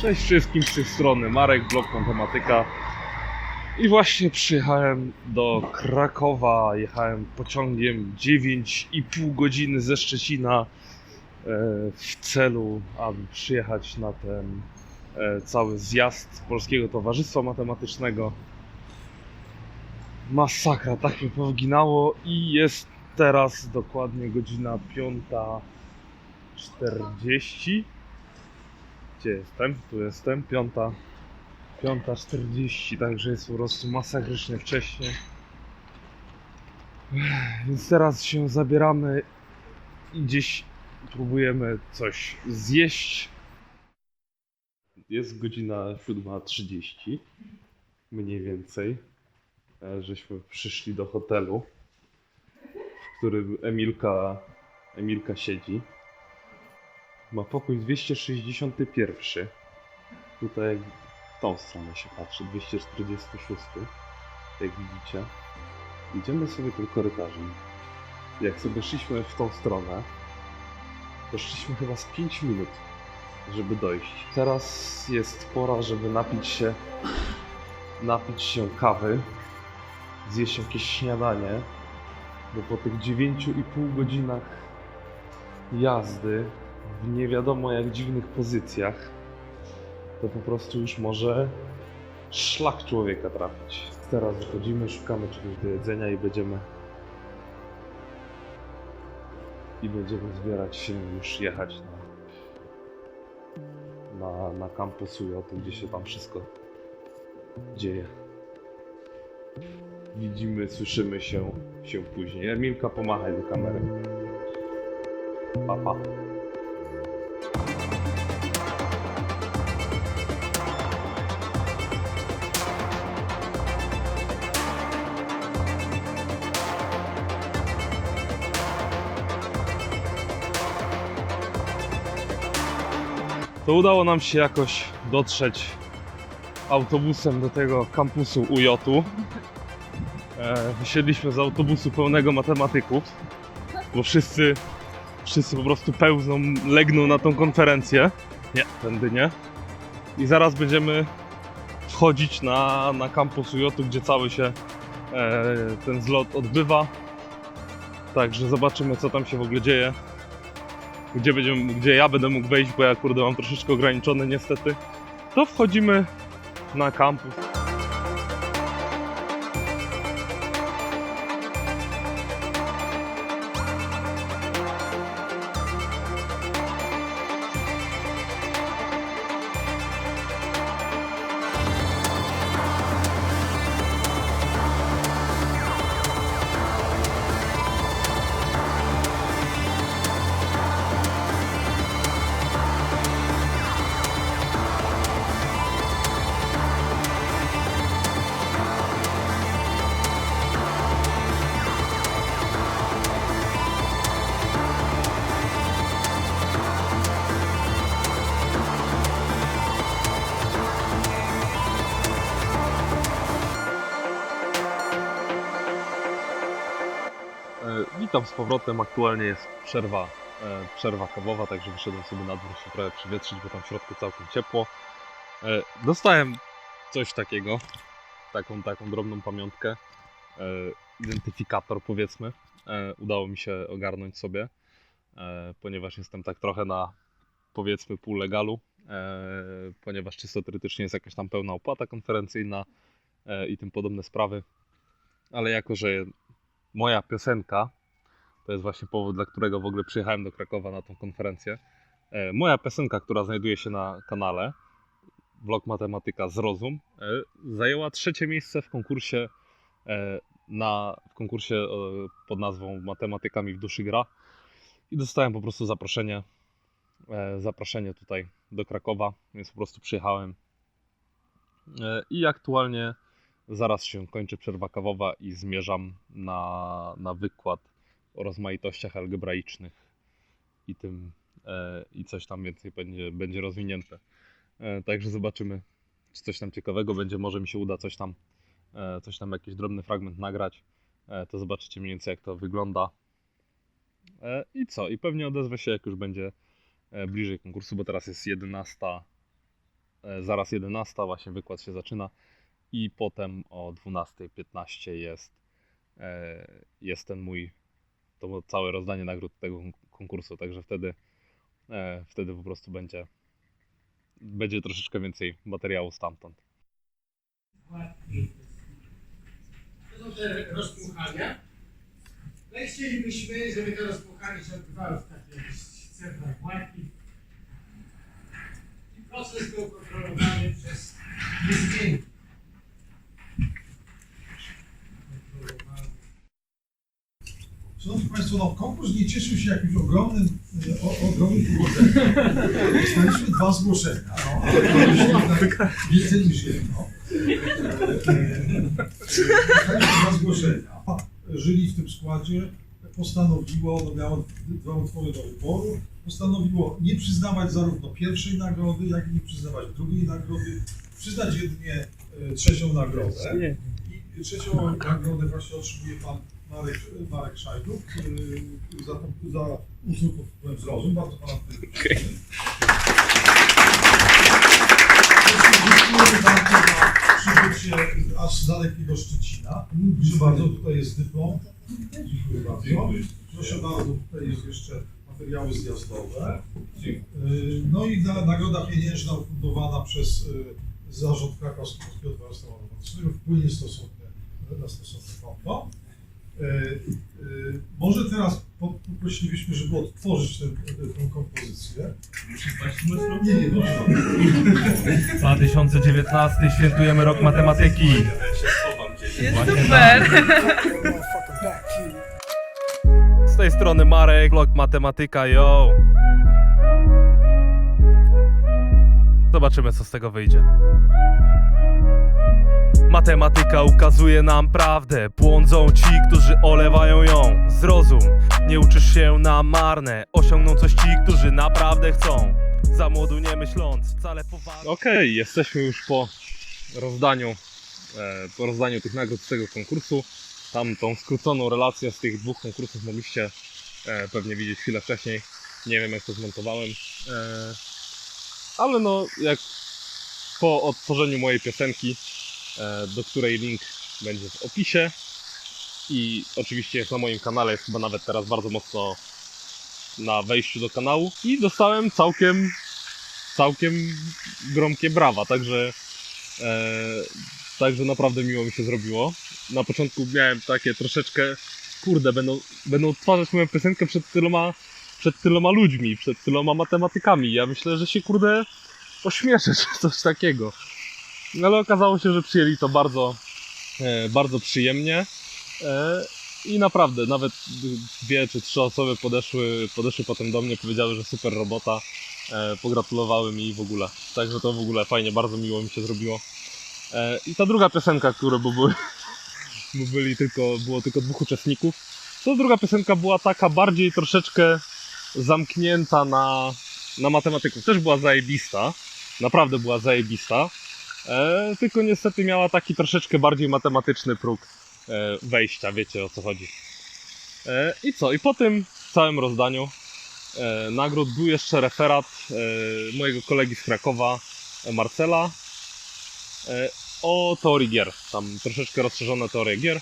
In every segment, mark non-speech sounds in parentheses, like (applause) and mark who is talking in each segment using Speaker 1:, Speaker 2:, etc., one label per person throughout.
Speaker 1: Cześć wszystkim z tej strony Marek, blog Matematyka. I właśnie przyjechałem do Krakowa. Jechałem pociągiem 9,5 godziny ze Szczecina e, w celu, aby przyjechać na ten e, cały zjazd Polskiego Towarzystwa Matematycznego. Masakra, tak mnie powginało i jest teraz dokładnie godzina 5.40. Gdzie jestem? Tu jestem. Piąta. Piąta 40, także jest po prostu masakrycznie wcześnie. Więc teraz się zabieramy i gdzieś próbujemy coś zjeść. Jest godzina 7.30, mniej więcej, e, żeśmy przyszli do hotelu, w którym Emilka, Emilka siedzi. Ma pokój 261. Tutaj w tą stronę się patrzy, 246. Jak widzicie. Idziemy sobie tym korytarzem. Jak sobie szliśmy w tą stronę, to szliśmy chyba z 5 minut, żeby dojść. Teraz jest pora, żeby napić się napić się kawy, zjeść jakieś śniadanie, bo po tych 9,5 godzinach jazdy w nie wiadomo jak dziwnych pozycjach, to po prostu już może szlak człowieka trafić. Teraz wychodzimy, szukamy czegoś do jedzenia i będziemy i będziemy zbierać się już jechać na, na, na kampus UJ, gdzie się tam wszystko dzieje. Widzimy, słyszymy się, się później. Emilka, pomachaj do kamery. Pa, pa. To udało nam się jakoś dotrzeć autobusem do tego kampusu UJ-u. E, wysiedliśmy z autobusu pełnego matematyków, bo wszyscy, wszyscy po prostu pełzną, legną na tą konferencję. Nie, tędy nie. I zaraz będziemy wchodzić na, na kampus UJ-u, gdzie cały się e, ten zlot odbywa. Także zobaczymy, co tam się w ogóle dzieje gdzie, będziemy, gdzie ja będę mógł wejść, bo ja kurde mam troszeczkę ograniczone niestety, to wchodzimy na kampus. Witam z powrotem. Aktualnie jest przerwa, e, przerwa kawowa, także wyszedłem sobie na dwór się trochę przywietrzyć, bo tam w środku całkiem ciepło. E, Dostałem coś takiego, taką, taką drobną pamiątkę, e, identyfikator powiedzmy. E, Udało mi się ogarnąć sobie, e, ponieważ jestem tak trochę na powiedzmy pół legalu, e, ponieważ czysto teoretycznie jest jakaś tam pełna opłata konferencyjna e, i tym podobne sprawy. Ale jako, że moja piosenka, to jest właśnie powód, dla którego w ogóle przyjechałem do Krakowa na tą konferencję. E, Moja piosenka, która znajduje się na kanale Vlog Matematyka Zrozum, e, zajęła trzecie miejsce w konkursie e, na, w konkursie pod nazwą Matematykami w duszy gra i dostałem po prostu zaproszenie zaproszenie tutaj do Krakowa, więc po prostu przyjechałem i aktualnie Zaraz się kończy przerwa kawowa i zmierzam na, na wykład o rozmaitościach algebraicznych i tym e, i coś tam więcej będzie, będzie rozwinięte. E, także zobaczymy, czy coś tam ciekawego będzie. Może mi się uda coś tam, e, coś tam jakiś drobny fragment nagrać. To zobaczycie mniej więcej jak to wygląda. I co? I pewnie odezwę się jak już będzie bliżej konkursu, bo teraz jest 11. e, zaraz 11, właśnie wykład się zaczyna i potem o 12.15 jest, jest ten mój, to było całe rozdanie nagród tego konkursu, także wtedy, e, wtedy po prostu będzie, będzie troszeczkę więcej materiału stamtąd.
Speaker 2: To są te rozpuchania. No i chcielibyśmy, żeby te rozpuchanie się odbywały w takich centrach gładkich. I proces był kontrolowany przez istnienie.
Speaker 3: Szanowni Państwo, no, konkurs nie cieszył się jakimś ogromnym, e, o, ogromnym powodzeniem. Dostaliśmy dwa zgłoszenia, no, ale więcej niż jedno. Dostaliśmy dwa zgłoszenia. Żyli w tym składzie postanowiło, no miało dwa utwory do wyboru, postanowiło nie przyznawać zarówno pierwszej nagrody, jak i nie przyznawać drugiej nagrody, przyznać jedynie e, trzecią nagrodę. I trzecią nagrodę właśnie otrzymuje pan Marek, Marek Szajduk yy, za, za utwór pod Zrozum. Bardzo pana prosimy. Dziękujemy bardzo za przybycie aż z dalekiego Szczecina. Proszę bardzo, tutaj jest dyplom. Dziękuję bardzo. Proszę bardzo, tutaj jest jeszcze materiały zjazdowe. Yy, No i na, nagroda pieniężna ufundowana przez yy, Zarząd Krakowski Polskiego Towarzystwa wpłynie stosownie na stosowne konto. E, e, Może teraz po- poprosilibyśmy, żeby odtworzyć tę, tę kompozycję. Nie, nie, proszę.
Speaker 4: 2019 świętujemy rok matematyki.
Speaker 5: Jest super.
Speaker 4: Z tej strony Marek, vlog matematyka, yo. Zobaczymy co z tego wyjdzie. Matematyka ukazuje nam prawdę Błądzą ci, którzy olewają ją Zrozum, nie uczysz się na marne Osiągną coś ci, którzy naprawdę chcą Za młodu nie myśląc, wcale poważnie
Speaker 1: Okej, jesteśmy już po rozdaniu, e, po rozdaniu tych nagród z tego konkursu. Tam tą skróconą relację z tych dwóch konkursów mogliście e, pewnie widzieć chwilę wcześniej. Nie wiem jak to zmontowałem. E, ale no, jak po odtworzeniu mojej piosenki, do której link będzie w opisie i oczywiście jest na moim kanale, jest chyba nawet teraz bardzo mocno na wejściu do kanału i dostałem całkiem całkiem gromkie brawa, także e, także naprawdę miło mi się zrobiło. Na początku miałem takie troszeczkę, kurde, będą, będą odtwarzać moją piosenkę przed tyloma, przed tyloma ludźmi, przed tyloma matematykami. Ja myślę, że się kurde ośmieszę (laughs) czy coś takiego. No, Ale okazało się, że przyjęli to bardzo, e, bardzo przyjemnie. E, I naprawdę, nawet dwie czy trzy osoby podeszły, podeszły potem do mnie, powiedziały, że super robota e, pogratulowały mi w ogóle. Także to w ogóle fajnie, bardzo miło mi się zrobiło. I ta druga piosenka, która bo były, (laughs) bo byli tylko, było tylko dwóch uczestników, to druga piosenka była taka bardziej troszeczkę zamknięta na, na matematyków. Też była zajebista, naprawdę była zajebista, e, tylko niestety miała taki troszeczkę bardziej matematyczny próg e, wejścia, wiecie o co chodzi. E, I co? I po tym całym rozdaniu nagród był jeszcze referat mojego kolegi z Krakowa, Marcela, o teorii gier. Tam troszeczkę rozszerzone teorie gier.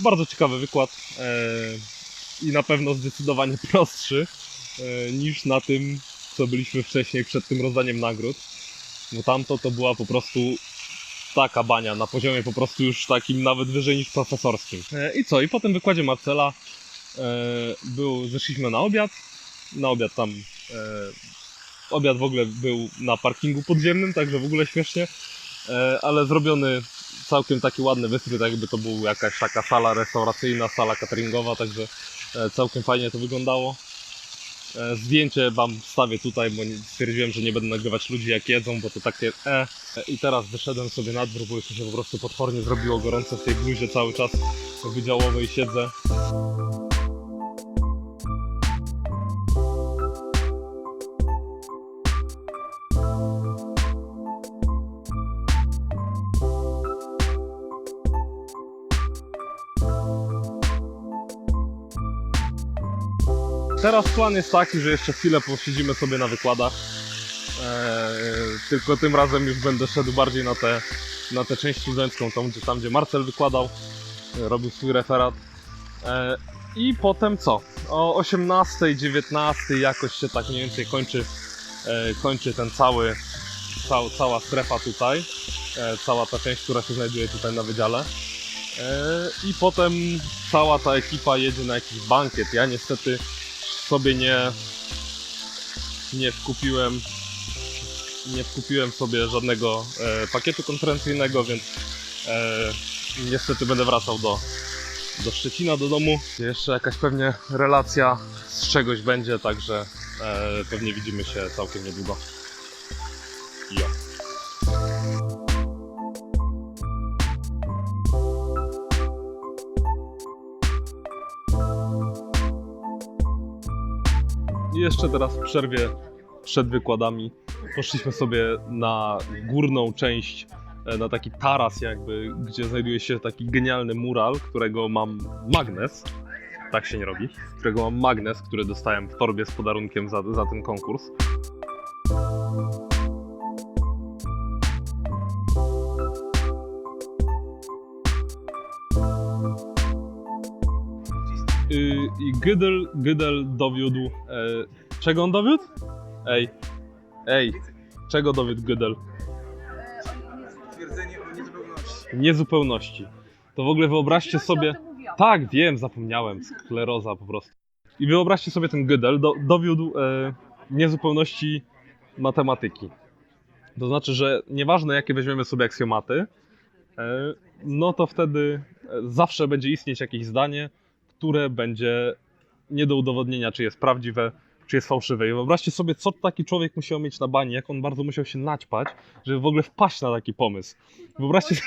Speaker 1: Bardzo ciekawy wykład i na pewno zdecydowanie (laughs) prostszy niż na tym, co byliśmy wcześniej przed tym rozdaniem nagród. Bo tamto to była po prostu taka bania, na poziomie po prostu już takim nawet wyżej niż profesorskim. E, I co? I po tym wykładzie Marcela e, był, zeszliśmy na obiad. Na obiad tam. E, obiad w ogóle był na parkingu podziemnym, także w ogóle śmiesznie. Ale zrobiony całkiem taki ładny wystrój, tak jakby to była jakaś taka sala restauracyjna, sala cateringowa, także całkiem fajnie to wyglądało. E, Zdjęcie wam wstawię tutaj, bo stwierdziłem, że nie będę nagrywać ludzi jak jedzą, bo to takie e. E, I teraz wyszedłem sobie na dwór, bo już się po prostu potwornie zrobiło gorąco w tej bluzie cały czas wydziałowej siedzę. Teraz plan jest taki, że jeszcze chwilę posiedzimy sobie na wykładach. E, tylko tym razem już będę szedł bardziej na tę na tę część studencką, tam gdzie, tam, gdzie Marcel wykładał, e, robił swój referat. E, I potem co? O 18, 19 jakoś się tak mniej więcej kończy, e, kończy ten cały, cał, cała strefa tutaj, cała ta część, która się znajduje tutaj na wydziale. I potem cała ta ekipa jedzie na jakiś bankiet. Ja niestety sobie nie, nie wkupiłem nie wkupiłem sobie żadnego e, pakietu konferencyjnego, więc e, niestety będę wracał do, do Szczecina, do domu. Jeszcze jakaś pewnie relacja z czegoś będzie, także e, pewnie widzimy się całkiem niedługo. Jeszcze teraz w przerwie przed wykładami poszliśmy sobie na górną część, e, na taki taras jakby, gdzie znajduje się taki genialny mural, którego mam magnes, tak się nie robi, którego mam magnes, który dostałem w torbie z podarunkiem za, za ten konkurs. I Gydel, Gydel dowiódł. E, czego on dowiódł? Ej, ej, czego dowiódł Gydel?
Speaker 6: Twierdzenie o niezupełności.
Speaker 1: Niezupełności. To w ogóle wyobraźcie sobie. Tak, wiem, zapomniałem. Skleroza po prostu. I wyobraźcie sobie ten Gydel do, dowiódł e, niezupełności matematyki. To znaczy, że nieważne jakie weźmiemy sobie aksjomaty, e, no to wtedy e, zawsze będzie istnieć jakieś zdanie, które będzie nie do udowodnienia, czy jest prawdziwe, czy jest fałszywe. I wyobraźcie sobie, co taki człowiek musiał mieć na bani, jak on bardzo musiał się naćpać, żeby w ogóle wpaść na taki pomysł. Wyobraźcie (laughs)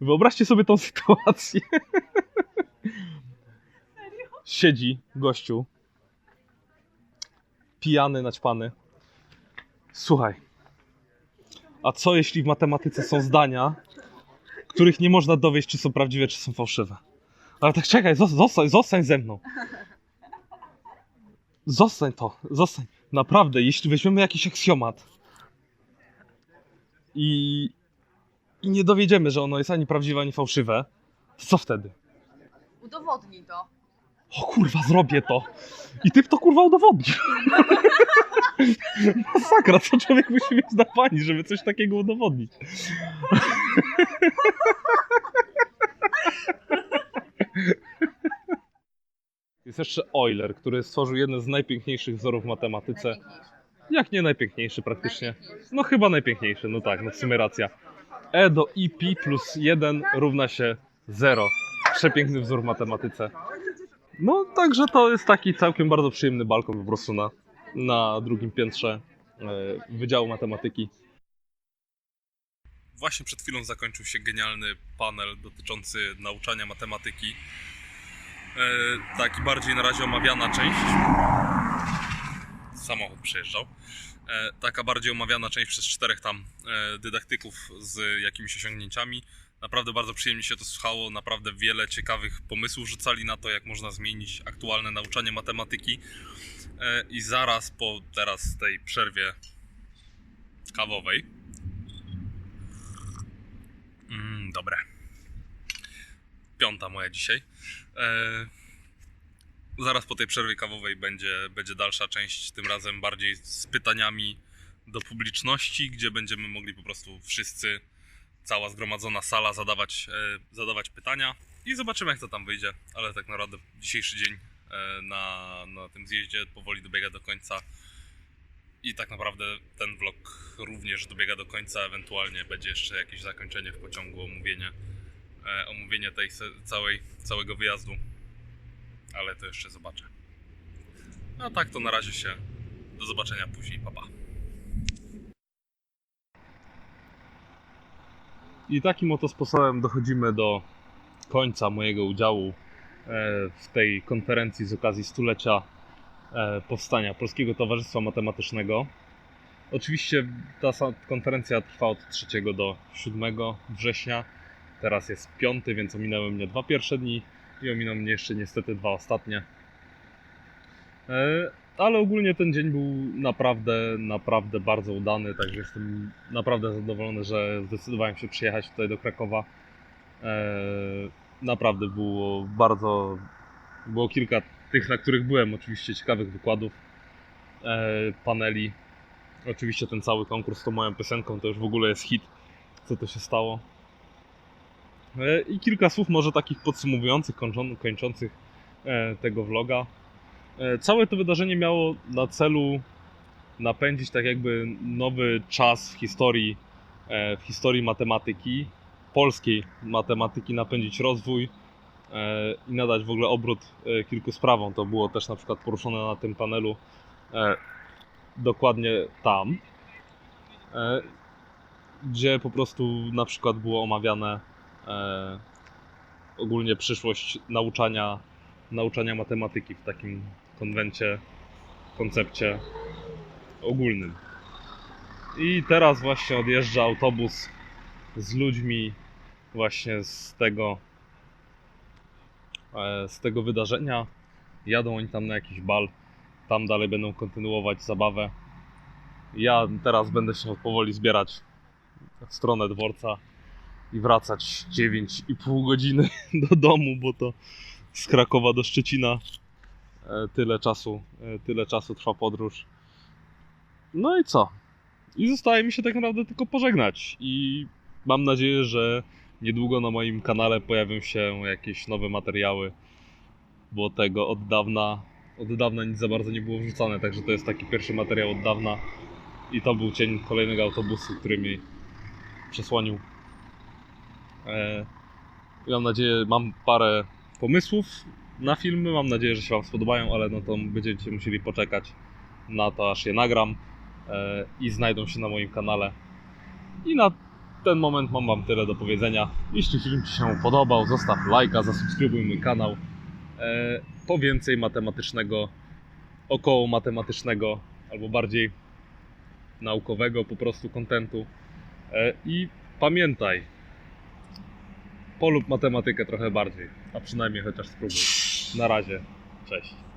Speaker 1: Wyobraźcie sobie tą sytuację. Siedzi gościu. Pijany, naćpany. Słuchaj. A co jeśli w matematyce są zdania, których nie można dowieść, czy są prawdziwe, czy są fałszywe? Ale tak czekaj, zos- zostań, zostań ze mną. Zostań to, zostań. Naprawdę, jeśli weźmiemy jakiś aksjomat i, i nie dowiedziemy, że ono jest ani prawdziwe, ani fałszywe, to co wtedy?
Speaker 7: Udowodnij to.
Speaker 1: O kurwa, zrobię to! I typ to kurwa udowodni. Masakra, co człowiek musi mieć na pani, żeby coś takiego udowodnić. (laughs) Jest jeszcze Euler, który stworzył jeden z najpiękniejszych wzorów w matematyce. Jak nie najpiękniejszy praktycznie? No chyba najpiękniejszy, no tak, no w sumie racja. E do i pi plus 1 równa się 0. Przepiękny wzór w matematyce. No także to jest taki całkiem bardzo przyjemny balkon po prostu na, na drugim piętrze e, Wydziału Matematyki. Właśnie przed chwilą zakończył się genialny panel dotyczący nauczania matematyki. E, taki bardziej na razie omawiana część. Samochód przejeżdżał. E, taka bardziej omawiana część przez czterech tam e, dydaktyków z jakimiś osiągnięciami. Naprawdę bardzo przyjemnie się to słuchało, naprawdę wiele ciekawych pomysłów rzucali na to, jak można zmienić aktualne nauczanie matematyki. E, I zaraz po teraz tej przerwie kawowej. Mm, dobre. Piąta moja dzisiaj. E, zaraz po tej przerwie kawowej będzie, będzie dalsza część, tym razem bardziej z pytaniami do publiczności, gdzie będziemy mogli po prostu wszyscy, cała zgromadzona sala, zadawać, e, zadawać pytania i zobaczymy, jak to tam wyjdzie. Ale tak naprawdę dzisiejszy dzień e, na, na tym zjeździe powoli dobiega do końca. I tak naprawdę ten vlog również dobiega do końca, ewentualnie będzie jeszcze jakieś zakończenie w pociągu, omówienie, e, omówienie tej całej, całego wyjazdu ale to jeszcze zobaczę. A tak to na razie się do zobaczenia później, papa. I takim oto sposobem dochodzimy do końca mojego udziału e, w tej konferencji z okazji stulecia powstania Polskiego Towarzystwa Matematycznego. Oczywiście ta konferencja trwa od 3 do 7 września. Teraz jest 5, więc ominęły mnie dwa pierwsze dni i ominą mnie jeszcze niestety dwa ostatnie. E, ale ogólnie ten dzień był naprawdę, naprawdę bardzo udany, także jestem naprawdę zadowolony, że zdecydowałem się przyjechać tutaj do Krakowa. E, naprawdę było bardzo, było kilka tych, na których byłem, oczywiście ciekawych wykładów, e, paneli. Oczywiście ten cały konkurs z tą moją piosenką to już w ogóle jest hit, co to się stało. E, I kilka słów może takich podsumowujących, kończą- kończących e, tego vloga. Całe to wydarzenie miało na celu napędzić tak jakby nowy czas w historii, w historii matematyki, polskiej matematyki, napędzić rozwój i nadać w ogóle obrót e, kilku sprawom. To było też na przykład poruszone na tym panelu e, dokładnie tam, e, gdzie po prostu na przykład było omawiane e, ogólnie przyszłość nauczania, nauczania matematyki w takim konwencie, koncepcie ogólnym. I teraz właśnie odjeżdża autobus z ludźmi właśnie z tego e, z tego wydarzenia. Jadą oni tam na jakiś bal. Tam dalej będą kontynuować zabawę. Ja teraz będę się powoli zbierać w stronę dworca i wracać 9,5 godziny (laughs) do domu, bo to z Krakowa do Szczecina e, tyle czasu, e, tyle czasu trwa podróż. No i co? I zostaje mi się tak naprawdę tylko pożegnać i mam nadzieję, że niedługo na moim kanale pojawią się jakieś nowe materiały, bo tego od dawna, od dawna nic za bardzo nie było wrzucane, także to jest taki pierwszy materiał od dawna i to był cień kolejnego autobusu, który mi przesłonił. E, mam nadzieję, mam parę pomysłów na filmy, mam nadzieję, że się Wam spodobają, ale no to będziecie musieli poczekać na to, aż je nagram e, i znajdą się na moim kanale. I na ten moment mam Wam tyle do powiedzenia. Jeśli film Ci się podobał, zostaw lajka, zasubskrybuj mój kanał e, po więcej matematycznego, około matematycznego, albo bardziej naukowego po prostu kontentu. E, I pamiętaj, polub matematykę trochę bardziej, a przynajmniej chociaż spróbuj. Na razie, cześć.